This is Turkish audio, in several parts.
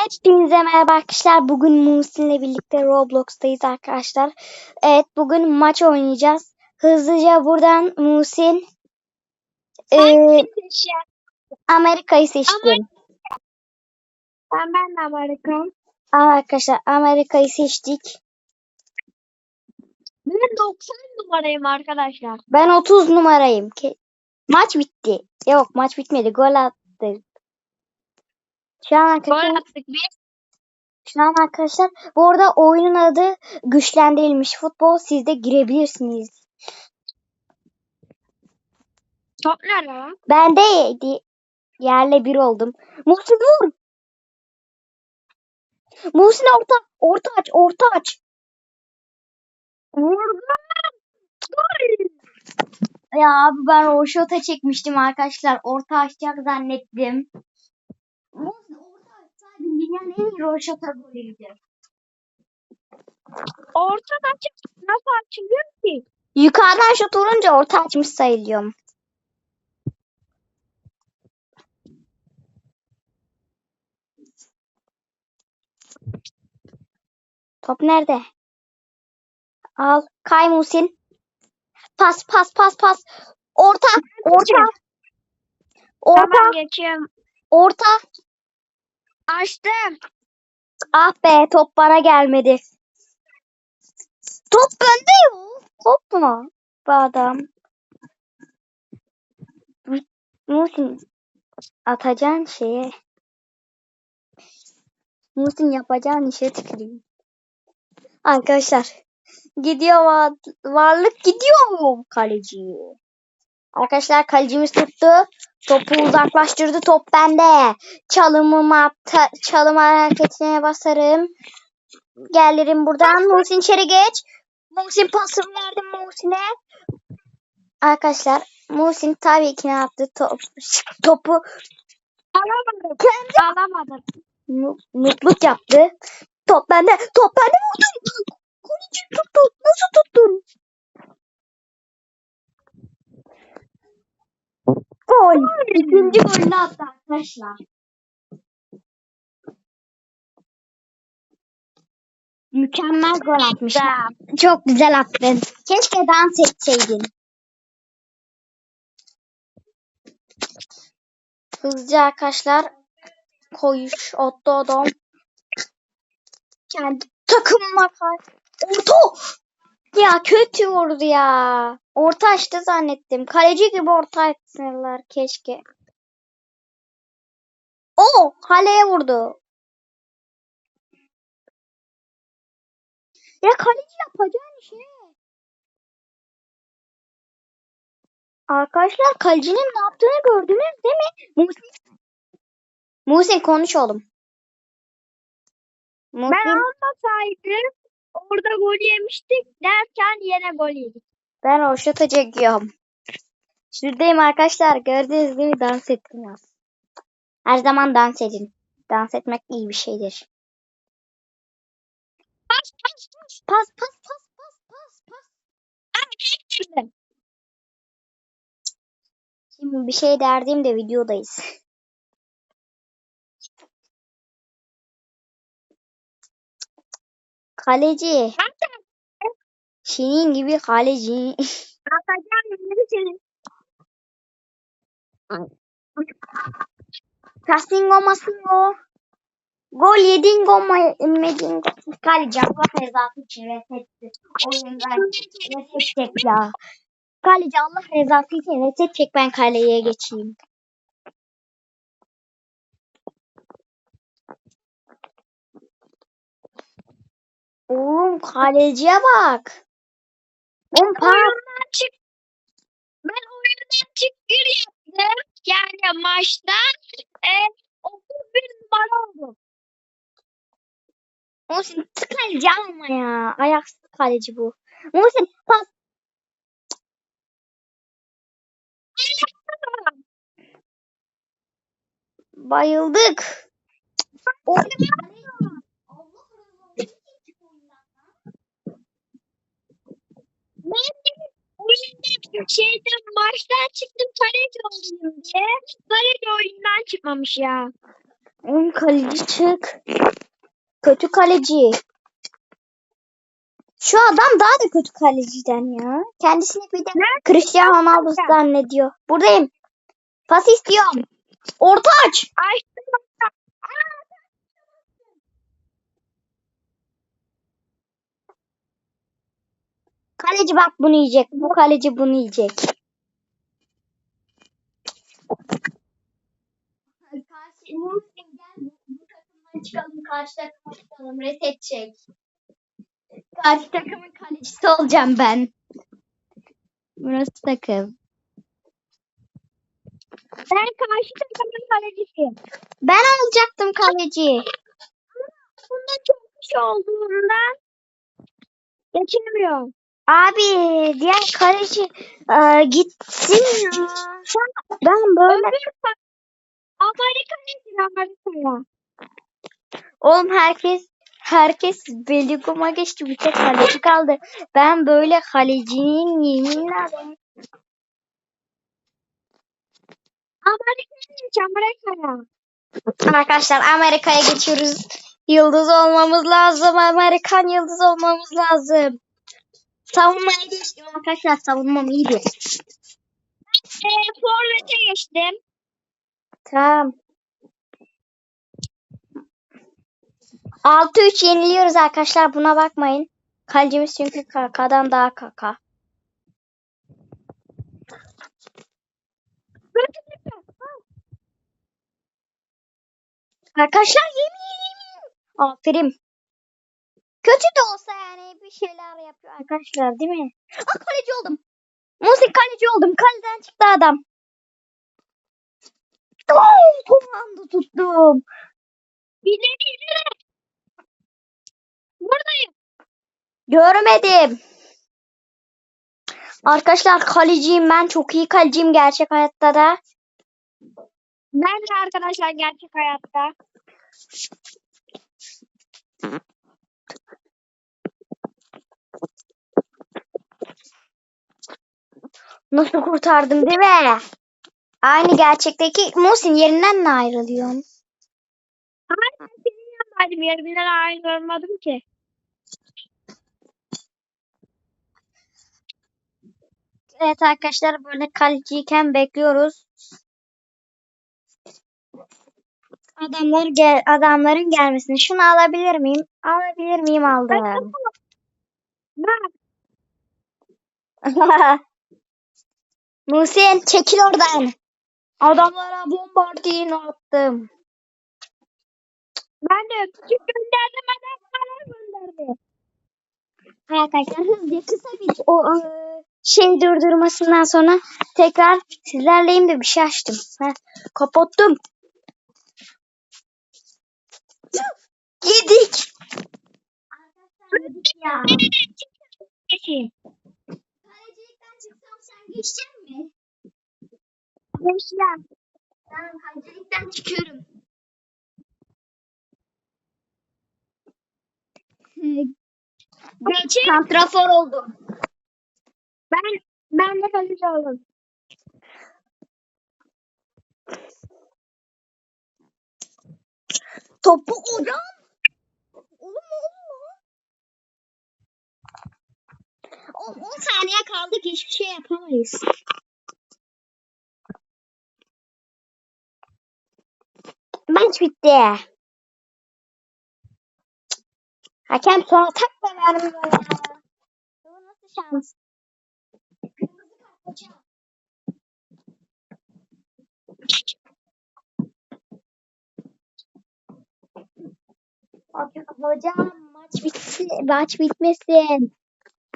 Hepinize merhaba arkadaşlar. Bugün Muhsin'le birlikte Roblox'tayız arkadaşlar. Evet bugün maç oynayacağız. Hızlıca buradan Muhsin e, Amerika'yı seçtim. Ben ben de Amerika. Arkadaşlar Amerika'yı seçtik. Ben 90 numarayım arkadaşlar. Ben 30 numarayım. Maç bitti. Yok maç bitmedi. Gol attık. Şu an arkadaşlar, attık biz. şu an arkadaşlar bu arada oyunun adı güçlendirilmiş futbol. Siz de girebilirsiniz. Top nerede lan? Ben de yedi- yerle bir oldum. Muhsin vur. Muhsin orta, orta aç, orta aç. Vurdum. Gol. Ya abi ben roşota çekmiştim arkadaşlar. Orta açacak zannettim. Dünyanın en iyi roşota golüydü. Ortadan çık. Nasıl açılıyor ki? Yukarıdan şut vurunca orta açmış sayılıyorum. Top nerede? Al. Kay Muhsin. Pas pas pas pas. Orta. Orta. Orta. Tamam geçiyorum. Orta. Açtım. Ah be top bana gelmedi. Top bende yok. Top mu? Bu adam. Muhsin atacağın şeye. Muhsin yapacağın işe tüküreyim. Arkadaşlar. Gidiyor va- varlık gidiyor kaleci. Arkadaşlar kalecimiz tuttu. Topu uzaklaştırdı. Top bende. Çalımıma ta- çalım hareketine basarım. Gelirim buradan. Muhsin içeri geç. Muhsin pasını verdim Muhsin'e. Arkadaşlar Muhsin tabii ki ne yaptı? Top, topu Alamadım. Alamadım. mu- mutluluk yaptı. Top bende. Top bende vurdum. Kaleci tuttu. Nasıl tuttun? Gol. İkinci golünü attı arkadaşlar. Mükemmel gol atmış. Çok güzel attın. Keşke dans etseydin. Hızlıca arkadaşlar koyuş Ottodom kendi takımıma kay. Orta! Ya kötü vurdu ya. Orta açtı zannettim. Kaleci gibi orta açsınlar keşke. O kaleye vurdu. Ya kaleci yapacağın şey. Arkadaşlar kalecinin ne yaptığını gördünüz değil mi? Muhsin, Muhsin konuş oğlum. Muhsin, Ben almasaydım orada gol yemiştik derken yine gol yedik. ben roşata çekiyorum. Şuradayım arkadaşlar. Gördüğünüz gibi dans ettim ya. Her zaman dans edin. Dans etmek iyi bir şeydir. Pas pas pas. Pas pas pas pas pas pas. Şimdi bir şey derdim de videodayız. Kaleci. Şinin gibi kaleci. senin. Castingo masingo. Gol yedin gol mu yemedin gol. Kaleci Allah rızası için resetti. Oyundan reset çek ya. Kaleci Allah rızası için reset çek ben kaleye geçeyim. Oğlum kaleciye bak. Ben oyundan çık. Ben oyundan çık bir yaptım. Yani maçtan e, 31 numara oldum. Muhsin kaleci alma ya. Ayaksız kaleci bu. Muhsin pas. Bayıldık. Oğlum, Ben de oyundan şeyden maçtan çıktım kaleci oldum diye. Kaleci oyundan çıkmamış ya. Oğlum kaleci çık. Kötü kaleci. Şu adam daha da kötü kaleciden ya. Kendisini bir de Cristiano Ronaldo zannediyor. Buradayım. Pas istiyorum. Orta aç. Açtım. Kaleci bak bunu yiyecek. Bu kaleci bunu yiyecek. Karşı, Muhsin gel bu, çıkalım. Karşı takıma çıkalım. Karşı takımın kalecisi olacağım ben. Burası takım. Ben karşı takımın kalecisiyim. Ben olacaktım kaleci. Bunda çok kişi olduğundan geçemiyorum. Abi diğer kaleci e, gitsin ya. Ben böyle Amerika nedir Amerika'ya? Oğlum herkes herkes Beligum'a geçti bir tek kaleci kaldı. Ben böyle kalecinin yeminle adamı- Amerika'ya geç Amerika'ya. Arkadaşlar Amerika'ya geçiyoruz. Yıldız olmamız lazım. Amerikan yıldız olmamız lazım. Savunmaya geçtim arkadaşlar. Savunmam iyiydi. E, Forvet'e geçtim. Tamam. 6-3 yeniliyoruz arkadaşlar. Buna bakmayın. Kalecimiz çünkü kakadan daha kaka. Arkadaşlar yemin yemin. Aferin. Kötü de olsa yani bir şeyler yapıyor arkadaşlar değil mi? Aa kaleci oldum. Musik kaleci oldum. Kaleden çıktı adam. Oo, Komando tuttum. İleri ileri. Buradayım. Görmedim. Arkadaşlar kaleciyim ben. Çok iyi kaleciyim gerçek hayatta da. Ben de arkadaşlar gerçek hayatta. Nasıl kurtardım değil mi? Aynı gerçekteki Musin yerinden mi ayrılıyorsun? Hayır ben senin yanındaydım. Yerinden ayrılmadım ki. Evet arkadaşlar böyle kaleciyken bekliyoruz. Adamlar gel adamların gelmesini. Şunu alabilir miyim? Alabilir miyim aldım. Ben Musin çekil oradan. Adamlara bombardino attım. Ben de küçük gönderdim adam bana gönderdi. Arkadaşlar hızlıca kısa bir o e, şey durdurmasından sonra tekrar sizlerleyim de bir şey açtım. Heh, kapattım. Yedik. Arkadaşlar ya. Kalecilikten çıksam sen geçecek Geçeceğim. Tamam kalecilikten çıkıyorum. Geç santrafor oldum. Ben ben de kaleci oldum. Topu hocam. Oğlum oğlum. Oğlum 10 saniye kaldık hiçbir şey yapamayız. Maç bitti. Hakem son atak da vermiyor. Bu nasıl şans? Hocam. Maç bitti. Maç bitmesin.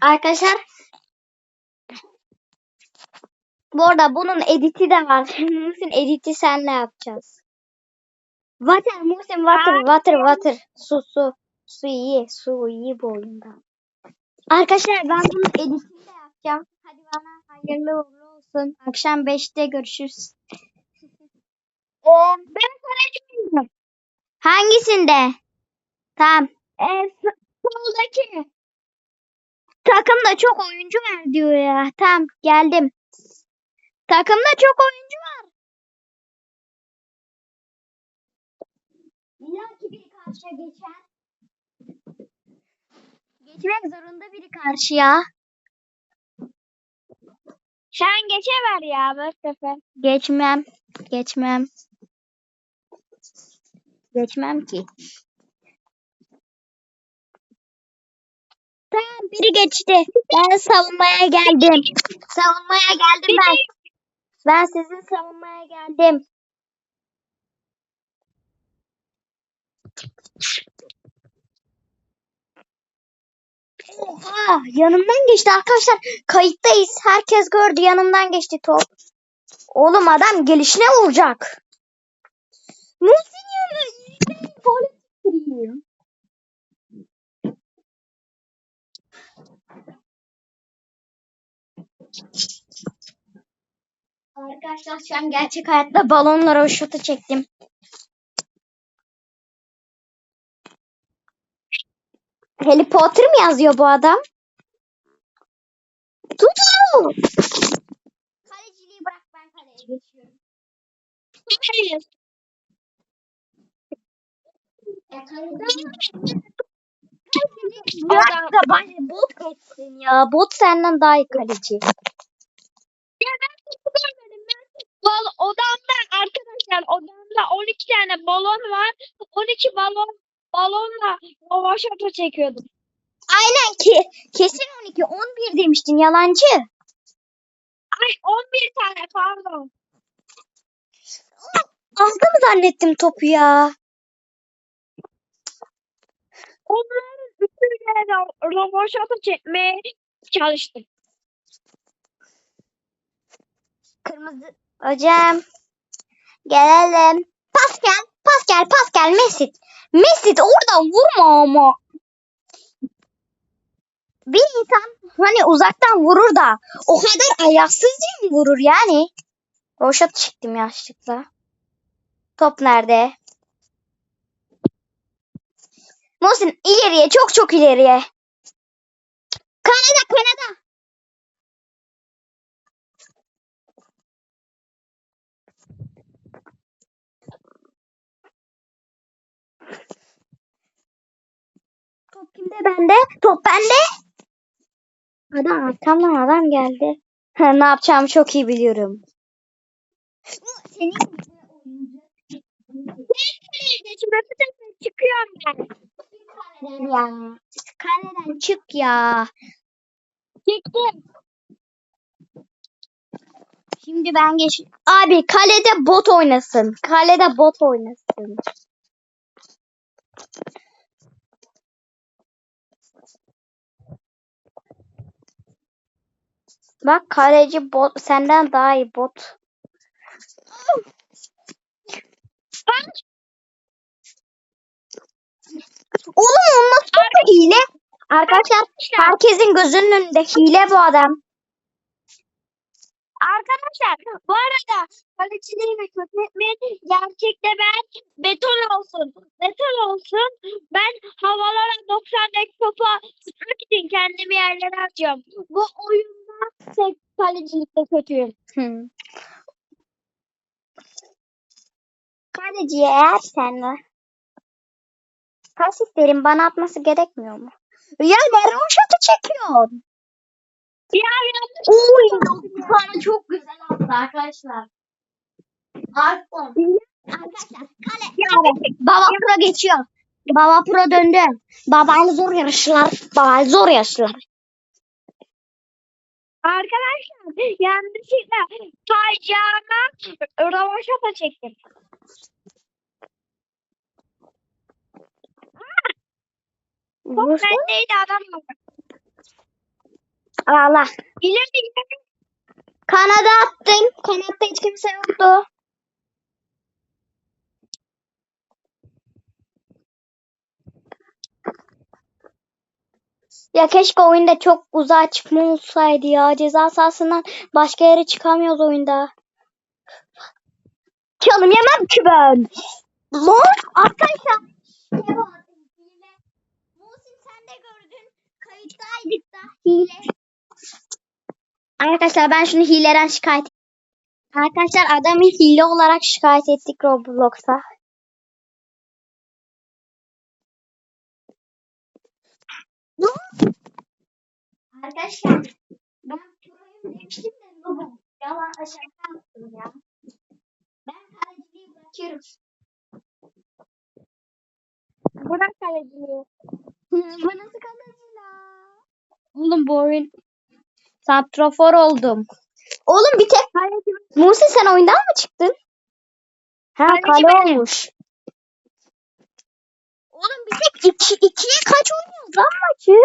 Arkadaşlar bu arada bunun editi de var. Muhsin editi senle yapacağız. Water Muhsin water water water. Su su. Su iyi. Su iyi bu oyunda. Arkadaşlar ben bunun editini de yapacağım. Hadi bana hayırlı uğurlu olsun. Akşam 5'te görüşürüz. Ee, Ben kaleci miyim? hangisinde? Tamam. Ee, soldaki. Takımda çok oyuncu var diyor ya. Tamam geldim. Takımda çok oyuncu var. İlla ki biri karşıya geçer. Geçmek zorunda biri karşıya. Sen geçever ya Mustafa. Geçmem. Geçmem. Geçmem ki. Tamam biri geçti. Ben savunmaya geldim. Savunmaya geldim ben. Ben sizin savunmaya geldim. Oha yanımdan geçti arkadaşlar. Kayıttayız. Herkes gördü yanımdan geçti top. Oğlum adam gelişine vuracak. Ettireyim. Arkadaşlar şu an gerçek hayatta balonlara o şutu çektim. Harry Potter mi yazıyor bu adam? Tutun! Kaleciliği bırak ben kaleye geçiyorum. Hayır. Ya Bırak da bari bot geçsin ya. Bot senden daha iyi kaleci. Ya ben topu görmedim. Ben odamda arkadaşlar odamda 12 tane balon var. 12 balon balonla rovaşata çekiyordum. Aynen ki. Kesin 12. 11 demiştin yalancı. Ay 11 tane pardon. Aldı mı zannettim topu ya? Onların üstüne ro- rovaşata çekmeye çalıştım. Kırmızı. Hocam. Gelelim. Pas gel. Pas gel. Pas gel. Mesut. Mesut oradan vurma ama. Bir insan hani uzaktan vurur da o kadar ayaksızca mı vurur yani? Roşat çıktım yaşlıkla. Top nerede? Muhsin ileriye çok çok ileriye. Kanada Kanada. Kimde bende? Top bende. Adam arkamdan adam geldi. Ne yapacağımı çok iyi biliyorum. Senin çıkıyorum ben. Kaleden ya. Kaleden çık ya. Çıktım. Şimdi ben geç. Abi kalede bot oynasın. Kalede bot oynasın. Bak kaleci bot senden daha iyi bot. Ben Oğlum o nasıl bir hile? Arkadaşlar herkesin gözünün önünde hile bu adam. Arkadaşlar bu arada kaleciliği ve kötü etmeyin. Gerçekte ben beton olsun. Beton olsun. Ben havalara 90'daki topu tutmak için kendimi yerlere atıyorum. Bu oyunda tek kalecilikte kötüyüm. Hı. Kaleciye eğer sen pas isterim bana atması gerekmiyor mu? Ya ne roşatı çekiyorsun? Ya yanlış. Oy bana çok güzel attı arkadaşlar. Arton. Arkadaşlar kale. Yani Baba Pro geçiyor. Baba Pro döndü. Babayla zor yarıştılar. Babayla zor yarıştılar. Arkadaşlar yanlışlıkla kayacağıma ravaşata çektim. Vursun. bendeydi adam. Allah. İleri ileri. Kanada attın. Kanatta hiç kimse yoktu. Ya keşke oyunda çok uzağa çıkma olsaydı ya. Ceza sahasından başka yere çıkamıyoruz oyunda. Çalım yemem ki ben. Lan arkadaşlar. Ne var? Hile. Muhsin sen de gördün. Kayıttaydık da hile. Arkadaşlar ben şunu hileden şikayet Arkadaşlar adamı hile olarak şikayet ettik Roblox'a. Arkadaşlar ben proyum demiştim de bu yalan şaka yaptım ya. Ben kaleciliği bırakıyorum. Bırak kaleciliği. bu nasıl kaleci la? Oğlum bu oyun santrafor oldum. Oğlum bir tek Musi sen oyundan mı çıktın? Ha Kaleci kale benim. olmuş. Oğlum bir tek iki, ikiye kaç oynuyoruz lan maçı?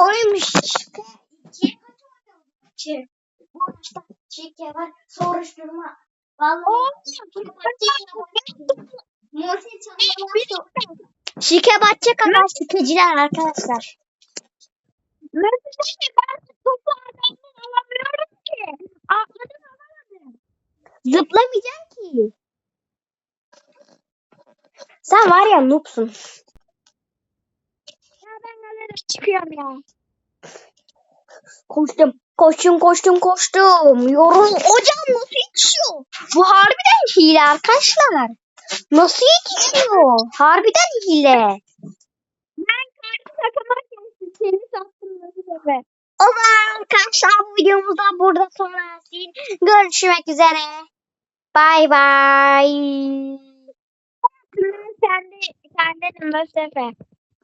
Oymuş işte. Oynuyoruz maçı? Bu maçta çike var. Soruşturma. Vallahi şike batacak ama şikeciler arkadaşlar. Mesela ben topu adamdan alamıyorum ki. Atladım alamadım. Zıplamayacaksın ki. Sen var ya noobsun. Çıkıyorum ya. Koştum. Koştum koştum koştum. Yorum. Hocam nasıl yetişiyor? Bu harbiden hile arkadaşlar. Nasıl yetişiyor? Harbiden hile. Ben karşı takıma. Seni sattım. O zaman arkadaşlar bu videomuz da burada sona ersin. Görüşmek üzere. Bay bay. Kendi, kendinim bu sefer.